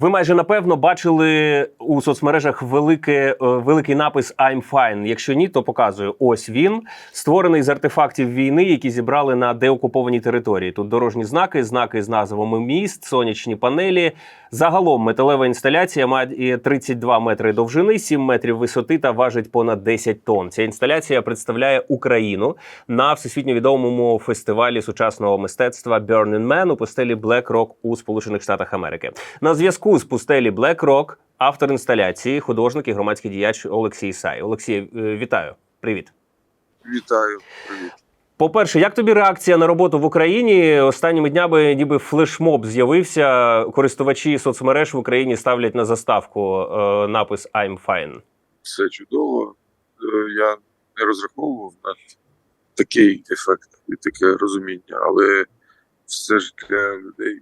Ви майже напевно бачили у соцмережах велике, е, великий напис I'm fine. Якщо ні, то показую. Ось він створений з артефактів війни, які зібрали на деокупованій території. Тут дорожні знаки, знаки з назвами міст, сонячні панелі. Загалом металева інсталяція має 32 метри довжини, 7 метрів висоти та важить понад 10 тонн. Ця інсталяція представляє Україну на всесвітньо відомому фестивалі сучасного мистецтва Burning Man у пустелі Black Rock у Сполучених Штатах Америки. На зв'язку з пустелі Black Rock автор інсталяції, художник і громадський діяч Олексій Сай. Олексій, е, вітаю. Привіт. Вітаю, привіт. По-перше, як тобі реакція на роботу в Україні? Останніми днями ніби флешмоб з'явився. Користувачі соцмереж в Україні ставлять на заставку е, напис I'm fine. Все чудово. Е, Я не розраховував на такий ефект і таке розуміння, але все ж для людей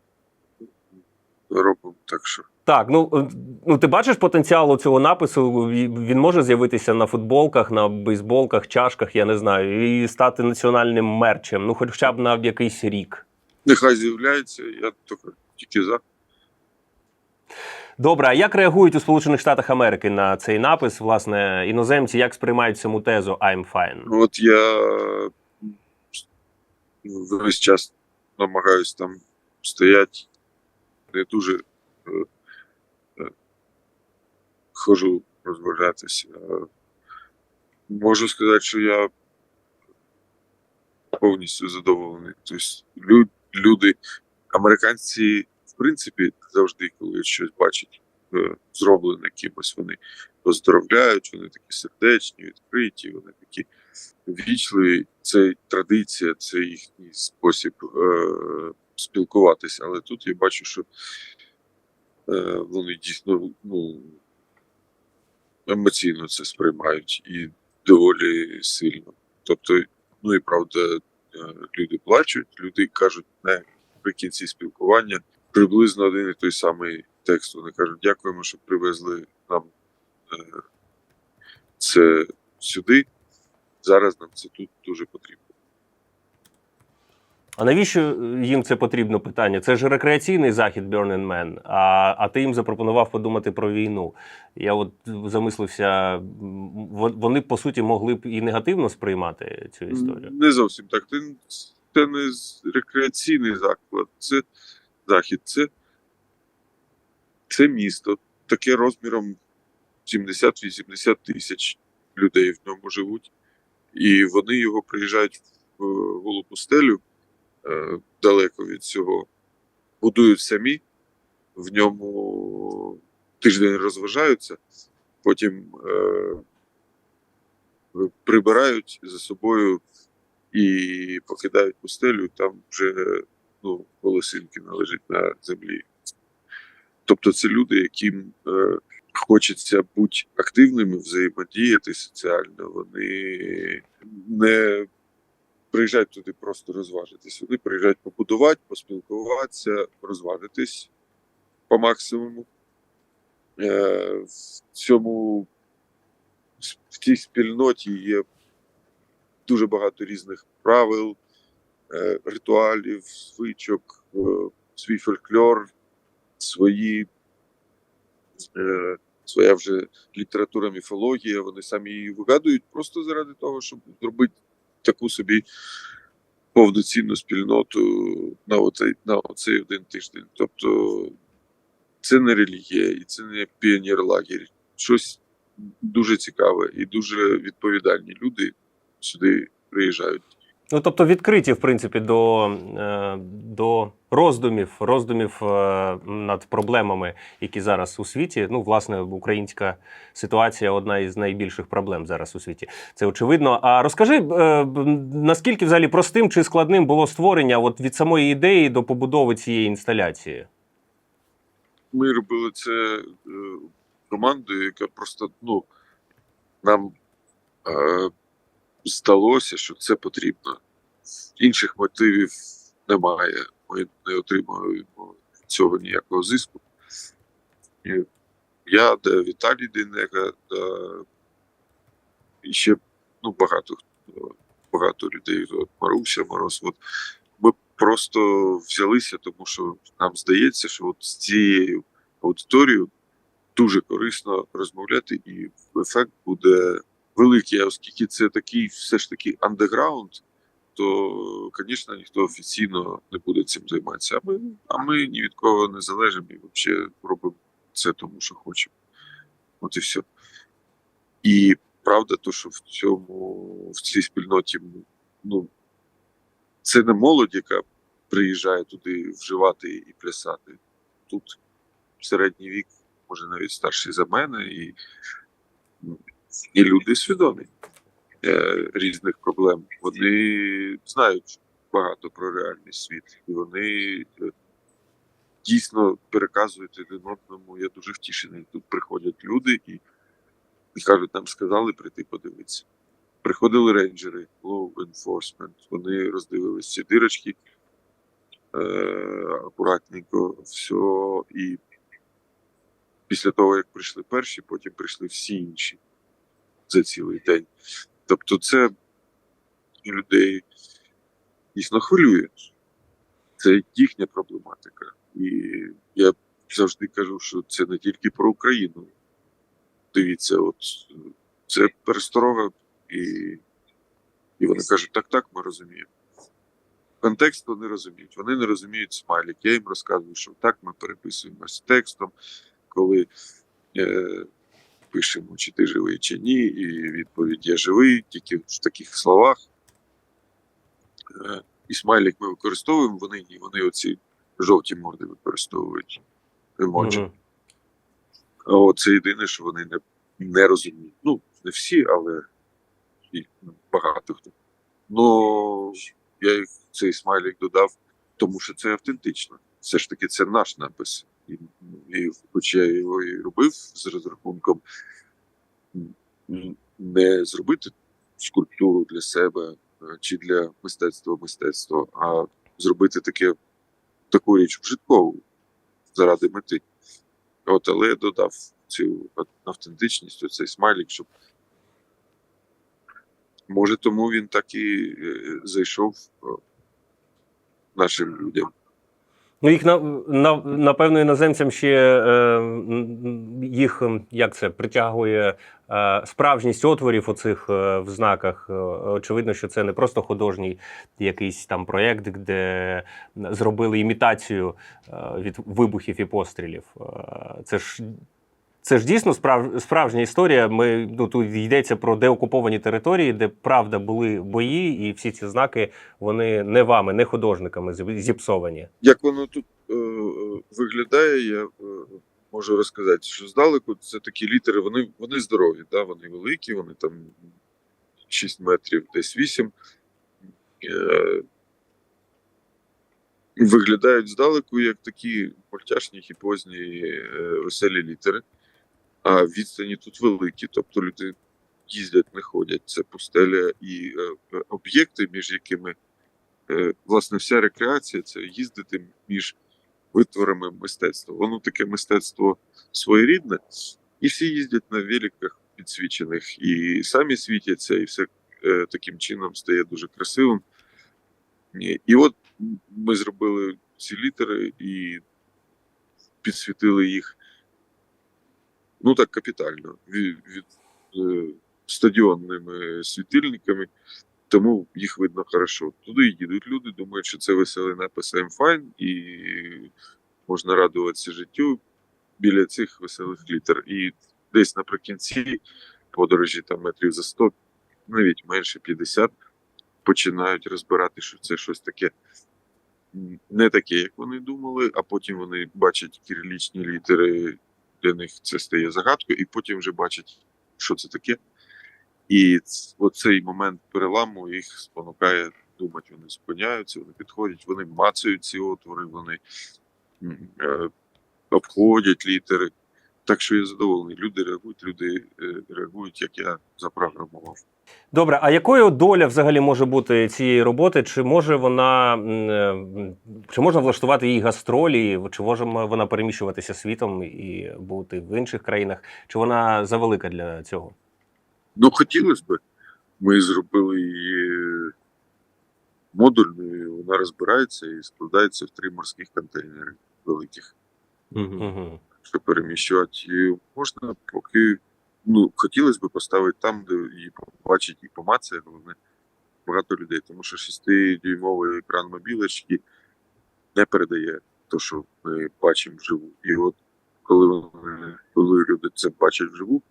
робимо так, що Так, ну, е, ну ти бачиш потенціал у цього напису? Він може з'явитися на футболках, на бейсболках, чашках, я не знаю, і стати національним мерчем, ну хоча б на якийсь рік. нехай з'являється, я тільки, тільки за. Добре, а як реагують у Сполучених Штатах Америки на цей напис? Власне, іноземці як сприймають саму тезу I'm fine? Ну, От я весь час намагаюсь там стояти, не дуже е, е, хожу розважатися. Можу сказати, що я повністю задоволений. Тобто люди, американці, в принципі, завжди, коли щось бачать е, зроблене кимось, вони поздравляють, вони такі сердечні, відкриті, вони такі ввічливі. Це традиція, це їхній спосіб спілкуватися. Але тут я бачу, що е, вони дійсно ну, емоційно це сприймають і доволі сильно. Тобто, ну і правда, е, люди плачуть, люди кажуть наприкінці спілкування приблизно один і той самий текст. Вони кажуть, дякуємо, що привезли нам е, це сюди. Зараз нам це тут дуже потрібно. А навіщо їм це потрібно питання? Це ж рекреаційний захід Burning Man, а, а ти їм запропонував подумати про війну. Я от замислився, вони по суті могли б і негативно сприймати цю історію. Не зовсім так. Це, не рекреаційний заклад, це захід, це, це місто, таке розміром 70-80 тисяч людей в ньому живуть. І вони його приїжджають в е, голу пустелю е, далеко від цього, будують самі, в ньому тиждень розважаються, потім е, прибирають за собою і покидають пустелю, там вже ну, волосинки належать на землі. Тобто це люди, яким е, хочеться бути активними, взаємодіяти соціально, вони не приїжджають туди просто розважитись. Вони приїжджають побудувати, поспілкуватися, розважитись по максимуму. Е, в цьому в цій спільноті є дуже багато різних правил, е, ритуалів, звичок, е, свій фольклор, свої, е, своя вже література, міфологія. Вони самі її вигадують просто заради того, щоб зробити таку собі повноцінну спільноту на оцей, на оцей один тиждень. Тобто це не релігія і це не піонерлагерь. Щось дуже цікаве і дуже відповідальні люди сюди приїжджають. Ну тобто відкриті, в принципі, до, е, до роздумів, роздумів е, над проблемами, які зараз у світі. Ну, власне, українська ситуація одна із найбільших проблем зараз у світі. Це очевидно. А розкажи, е, наскільки взагалі простим чи складним було створення от від самої ідеї до побудови цієї інсталяції? Ми робили це командою, яка просто ну, нам здалося, що це потрібно. Інших мотивів немає. Ми не отримуємо цього ніякого зиску. Я, де Віталій Дейнека, да, і ще ну, багато хто, багато людей, от Маруся Мороз. От, ми просто взялися, тому що нам здається, що от з цією аудиторію, дуже корисно розмовляти, і ефект буде великий. А оскільки це такий все ж таки андеграунд, то, звісно, ніхто офіційно не буде цим займатися. А ми, а ми ні від кого не залежимо і взагалі робимо це тому, що хочемо. От і все. І правда, то, що в цьому в цій спільноті ну, це не молодь, яка приїжджає туди вживати і плясати. Тут середній вік, може навіть старший за мене, і, і люди свідомі е, різних проблем. Вони знають багато про реальний світ, і вони е, дійсно переказують один одному. Я дуже втішений. Тут приходять люди і, і кажуть, нам сказали прийти подивитися. Приходили рейнджери, law enforcement, вони роздивились ці дирочки е, акуратненько, все. І після того, як прийшли перші, потім прийшли всі інші за цілий день. Тобто, це людей дійсно хвилює. Це їхня проблематика. І я завжди кажу, що це не тільки про Україну. Дивіться, от це пересторога, і, і вони кажуть, так, так, ми розуміємо. Контекст вони розуміють. Вони не розуміють смайлік. Я їм розказую, що так ми переписуємо з текстом, коли е, пишемо, чи ти живий, чи ні, і відповідь я живий, тільки в таких словах. Е, і смайлік ми використовуємо, вони ні, вони оці жовті морди використовують емоджі. А от це єдине, що вони не, не розуміють. Ну, не всі, але і ну, багато хто. Ну, я їх цей смайлік додав, тому що це автентично. Все ж таки, це наш напис. І, хоч я його і робив з розрахунком не зробити скульптуру для себе е, чи для мистецтва мистецтва, а зробити таке, таку річ вжиткову заради мети. От, але я додав цю автентичність, оцей смайлік, щоб може тому він так і е, зайшов е, нашим людям. Ну, їх на, на, напевно, іноземцям ще е, їх як це притягує е, справжність отворів у цих е, в знаках. Е, Очевидно, що це не просто художній якийсь там проєкт, де зробили імітацію е, від вибухів і пострілів. Е, Це ж. Це ж дійсно справ, справжня історія. Ми ну тут йдеться про деокуповані території, де правда були бої, і всі ці знаки вони не вами, не художниками зіпсовані. Як воно тут е, виглядає, я е, можу розказати, що здалеку це такі літери, вони, вони здорові, да? вони великі, вони там 6 метрів, десь 8. Е, виглядають здалеку як такі мультяшні хіпозні е, веселі літери. А відстані тут великі, тобто люди їздять, не ходять. Це пустеля і е, е, об'єкти, між якими е, власне вся рекреація це їздити між витворами мистецтва. Воно таке мистецтво своєрідне, і всі їздять на великах підсвічених, і самі світяться, і все е, таким чином стає дуже красивим. І, і от ми зробили ці літери і підсвітили їх ну так капітально від, від е, стадіонними світильниками, тому їх видно хорошо. Туди їдуть люди, думають, що це веселий напис I'm fine, і можна радуватися життю біля цих веселих літер. І десь наприкінці подорожі там метрів за 100, навіть менше 50, починають розбирати, що це щось таке. Не таке, як вони думали, а потім вони бачать кирилічні літери, для них це стає загадкою, і потім вже бачать, що це таке. І оцей момент переламу їх спонукає думати, вони зупиняються, вони підходять, вони мацають ці отвори, вони е, обходять літери. Так що я задоволений. Люди реагують, люди е, реагують, як я запрограмував. Добре, а якою доля взагалі може бути цієї роботи? Чи може вона е, чи можна влаштувати їй гастролі, чи може вона переміщуватися світом і бути в інших країнах? Чи вона завелика для цього? Ну, хотілося б. Ми зробили її модульною, вона розбирається і складається в три морських контейнери великих. Угу. Що переміщувати. І можна поки ну, хотілося б поставити там, де її побачить і помацає, головне багато людей. Тому що 6-дюймовий екран мобілочки не передає те, що ми бачимо вживу. І от коли вони, коли люди це бачать вживу,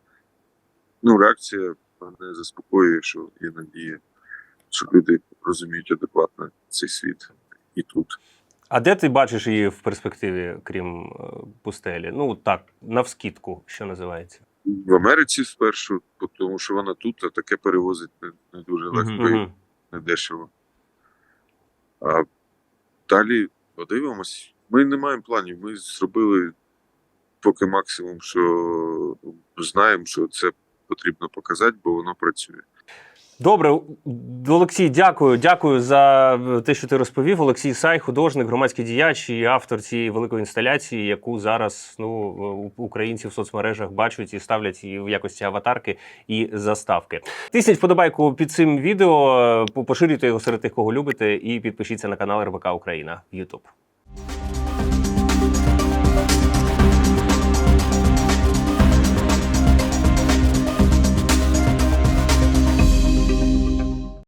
ну, реакція мене заспокоює, що є надія, що люди розуміють адекватно цей світ і тут. А де ти бачиш її в перспективі, крім е, пустелі? Ну так, навскідку, що називається. В Америці спершу, тому що вона тут, а таке перевозить не, дуже легко і Мгм. не дешево. А далі подивимось. Ми не маємо планів. Ми зробили поки максимум, що знаємо, що це потрібно показати, бо воно працює. Добре, Олексій, дякую. Дякую за те, що ти розповів. Олексій Сай, художник, громадський діяч і автор цієї великої інсталяції, яку зараз ну українці в соцмережах бачать і ставлять її в якості аватарки і заставки. Тисніть вподобайку під цим відео, поширюйте його серед тих, кого любите, і підпишіться на канал РБК Україна в YouTube.